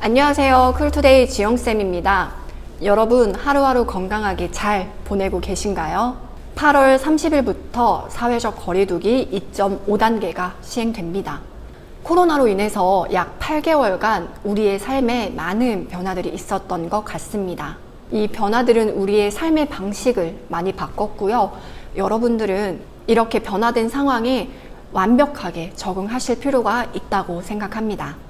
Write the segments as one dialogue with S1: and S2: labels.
S1: 안녕하세요. 쿨투데이 지영쌤입니다. 여러분 하루하루 건강하게 잘 보내고 계신가요? 8월 30일부터 사회적 거리두기 2.5단계가 시행됩니다. 코로나로 인해서 약 8개월간 우리의 삶에 많은 변화들이 있었던 것 같습니다. 이 변화들은 우리의 삶의 방식을 많이 바꿨고요. 여러분들은 이렇게 변화된 상황에 완벽하게 적응하실 필요가 있다고 생각합니다.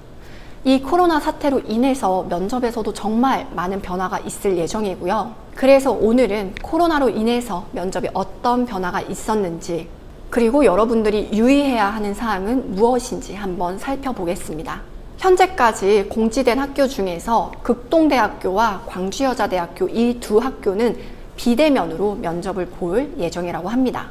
S1: 이 코로나 사태로 인해서 면접에서도 정말 많은 변화가 있을 예정이고요. 그래서 오늘은 코로나로 인해서 면접에 어떤 변화가 있었는지, 그리고 여러분들이 유의해야 하는 사항은 무엇인지 한번 살펴보겠습니다. 현재까지 공지된 학교 중에서 극동대학교와 광주여자대학교 이 두 학교는 비대면으로 면접을 볼 예정이라고 합니다.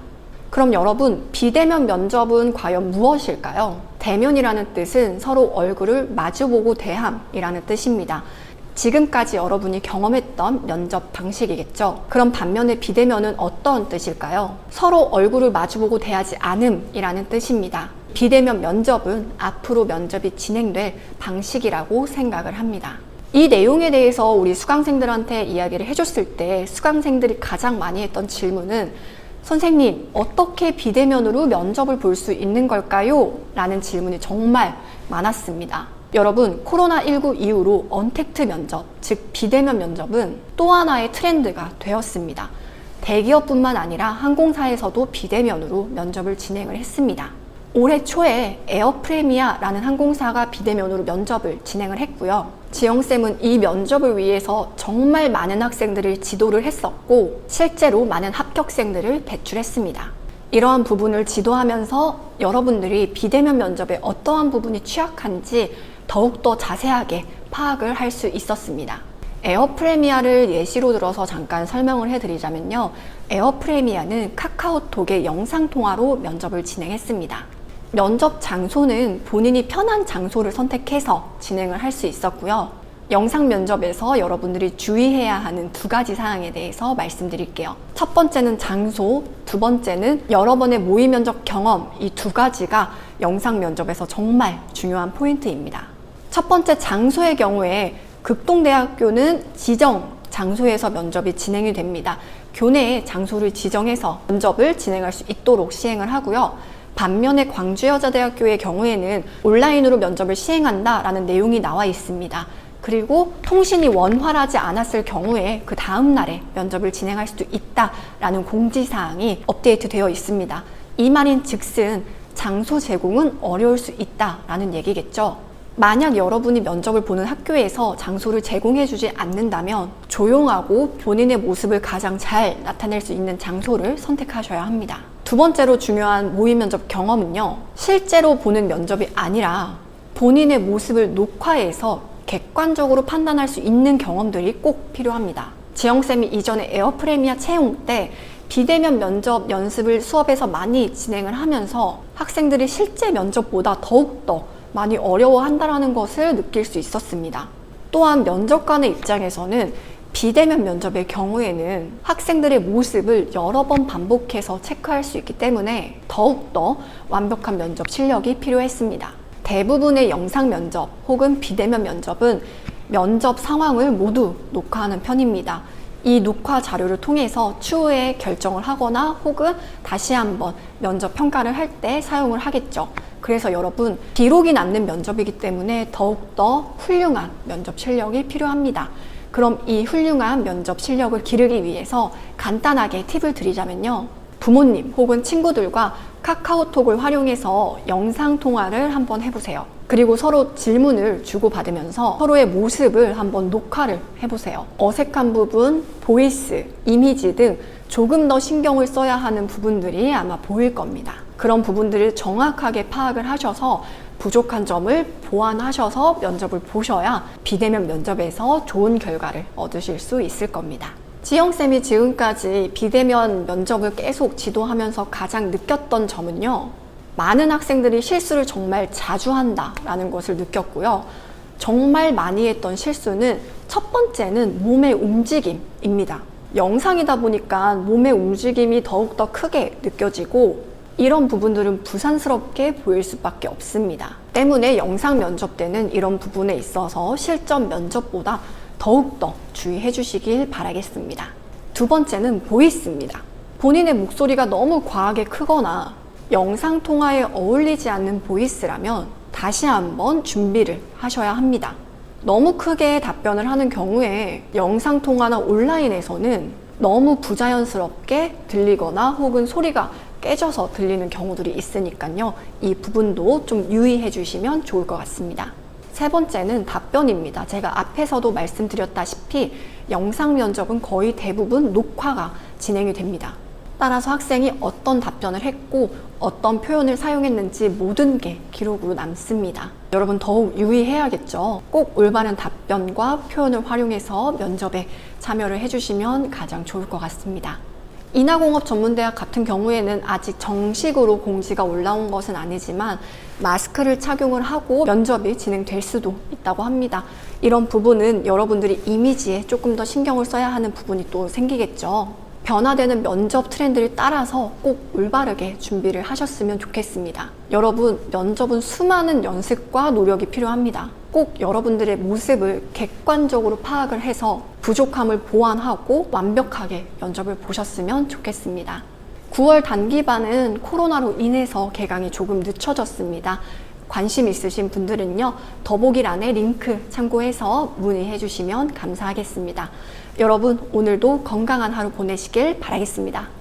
S1: 그럼 여러분, 비대면 면접은 과연 무엇일까요? 대면이라는 뜻은 서로 얼굴을 마주보고 대함이라는 뜻입니다. 지금까지 여러분이 경험했던 면접 방식이겠죠. 그럼 반면에 비대면은 어떤 뜻일까요? 서로 얼굴을 마주보고 대하지 않음이라는 뜻입니다. 비대면 면접은 앞으로 면접이 진행될 방식이라고 생각을 합니다. 이 내용에 대해서 우리 수강생들한테 이야기를 해줬을 때 수강생들이 가장 많이 했던 질문은 선생님, 어떻게 비대면으로 면접을 볼 수 있는 걸까요? 라는 질문이 정말 많았습니다. 여러분, 코로나19 이후로 언택트 면접, 즉 비대면 면접은 또 하나의 트렌드가 되었습니다. 대기업뿐만 아니라 항공사에서도 비대면으로 면접을 진행을 했습니다. 올해 초에 에어프레미아라는 항공사가 비대면으로 면접을 진행을 했고요. 지영쌤은 이 면접을 위해서 정말 많은 학생들을 지도를 했었고, 실제로 많은 합격생들을 배출했습니다. 이러한 부분을 지도하면서 여러분들이 비대면 면접에 어떠한 부분이 취약한지 더욱더 자세하게 파악을 할 수 있었습니다. 에어프레미아를 예시로 들어서 잠깐 설명을 해드리자면요. 에어프레미아는 카카오톡의 영상통화로 면접을 진행했습니다. 면접 장소는 본인이 편한 장소를 선택해서 진행을 할 수 있었고요. 영상 면접에서 여러분들이 주의해야 하는 두 가지 사항에 대해서 말씀드릴게요. 첫 번째는 장소, 두 번째는 여러 번의 모의 면접 경험, 이 두 가지가 영상 면접에서 정말 중요한 포인트입니다. 첫 번째 장소의 경우에 극동대학교는 지정 장소에서 면접이 진행이 됩니다. 교내에 장소를 지정해서 면접을 진행할 수 있도록 시행을 하고요. 반면에 광주여자대학교의 경우에는 온라인으로 면접을 시행한다라는 내용이 나와 있습니다. 그리고 통신이 원활하지 않았을 경우에 그 다음 날에 면접을 진행할 수도 있다라는 공지사항이 업데이트 되어 있습니다. 이 말인 즉슨 장소 제공은 어려울 수 있다라는 얘기겠죠. 만약 여러분이 면접을 보는 학교에서 장소를 제공해주지 않는다면 조용하고 본인의 모습을 가장 잘 나타낼 수 있는 장소를 선택하셔야 합니다. 두 번째로 중요한 모의 면접 경험은요, 실제로 보는 면접이 아니라 본인의 모습을 녹화해서 객관적으로 판단할 수 있는 경험들이 꼭 필요합니다. 지영쌤이 이전에 에어프레미아 채용 때 비대면 면접 연습을 수업에서 많이 진행을 하면서 학생들이 실제 면접보다 더욱더 많이 어려워한다는 것을 느낄 수 있었습니다. 또한 면접관의 입장에서는 비대면 면접의 경우에는 학생들의 모습을 여러 번 반복해서 체크할 수 있기 때문에 더욱더 완벽한 면접 실력이 필요했습니다. 대부분의 영상 면접 혹은 비대면 면접은 면접 상황을 모두 녹화하는 편입니다. 이 녹화 자료를 통해서 추후에 결정을 하거나 혹은 다시 한번 면접 평가를 할 때 사용을 하겠죠. 그래서 여러분, 기록이 남는 면접이기 때문에 더욱더 훌륭한 면접 실력이 필요합니다. 그럼 이 훌륭한 면접 실력을 기르기 위해서 간단하게 팁을 드리자면요. 부모님 혹은 친구들과 카카오톡을 활용해서 영상 통화를 한번 해보세요. 그리고 서로 질문을 주고받으면서 서로의 모습을 한번 녹화를 해보세요. 어색한 부분, 보이스, 이미지 등 조금 더 신경을 써야 하는 부분들이 아마 보일 겁니다. 그런 부분들을 정확하게 파악을 하셔서 부족한 점을 보완하셔서 면접을 보셔야 비대면 면접에서 좋은 결과를 얻으실 수 있을 겁니다. 지영쌤이 지금까지 비대면 면접을 계속 지도하면서 가장 느꼈던 점은요. 많은 학생들이 실수를 정말 자주 한다라는 것을 느꼈고요. 정말 많이 했던 실수는 첫 번째는 몸의 움직임입니다. 영상이다 보니까 몸의 움직임이 더욱더 크게 느껴지고 이런 부분들은 부산스럽게 보일 수밖에 없습니다. 때문에 영상 면접 때는 이런 부분에 있어서 실전 면접보다 더욱더 주의해 주시길 바라겠습니다. 두 번째는 보이스입니다. 본인의 목소리가 너무 과하게 크거나 영상 통화에 어울리지 않는 보이스라면 다시 한번 준비를 하셔야 합니다. 너무 크게 답변을 하는 경우에 영상 통화나 온라인에서는 너무 부자연스럽게 들리거나 혹은 소리가 깨져서 들리는 경우들이 있으니까요. 이 부분도 좀 유의해 주시면 좋을 것 같습니다. 세 번째는 답변입니다. 제가 앞에서도 말씀드렸다시피 영상 면접은 거의 대부분 녹화가 진행이 됩니다. 따라서 학생이 어떤 답변을 했고 어떤 표현을 사용했는지 모든 게 기록으로 남습니다. 여러분 더욱 유의해야겠죠. 꼭 올바른 답변과 표현을 활용해서 면접에 참여를 해주시면 가장 좋을 것 같습니다. 인하공업 전문대학 같은 경우에는 아직 정식으로 공지가 올라온 것은 아니지만 마스크를 착용을 하고 면접이 진행될 수도 있다고 합니다. 이런 부분은 여러분들이 이미지에 조금 더 신경을 써야 하는 부분이 또 생기겠죠. 변화되는 면접 트렌드를 따라서 꼭 올바르게 준비를 하셨으면 좋겠습니다. 여러분, 면접은 수많은 연습과 노력이 필요합니다. 꼭 여러분들의 모습을 객관적으로 파악을 해서 부족함을 보완하고 완벽하게 면접을 보셨으면 좋겠습니다. 9월 단기반은 코로나로 인해서 개강이 조금 늦춰졌습니다. 관심 있으신 분들은요, 더보기란에 링크 참고해서 문의해 주시면 감사하겠습니다. 여러분, 오늘도 건강한 하루 보내시길 바라겠습니다.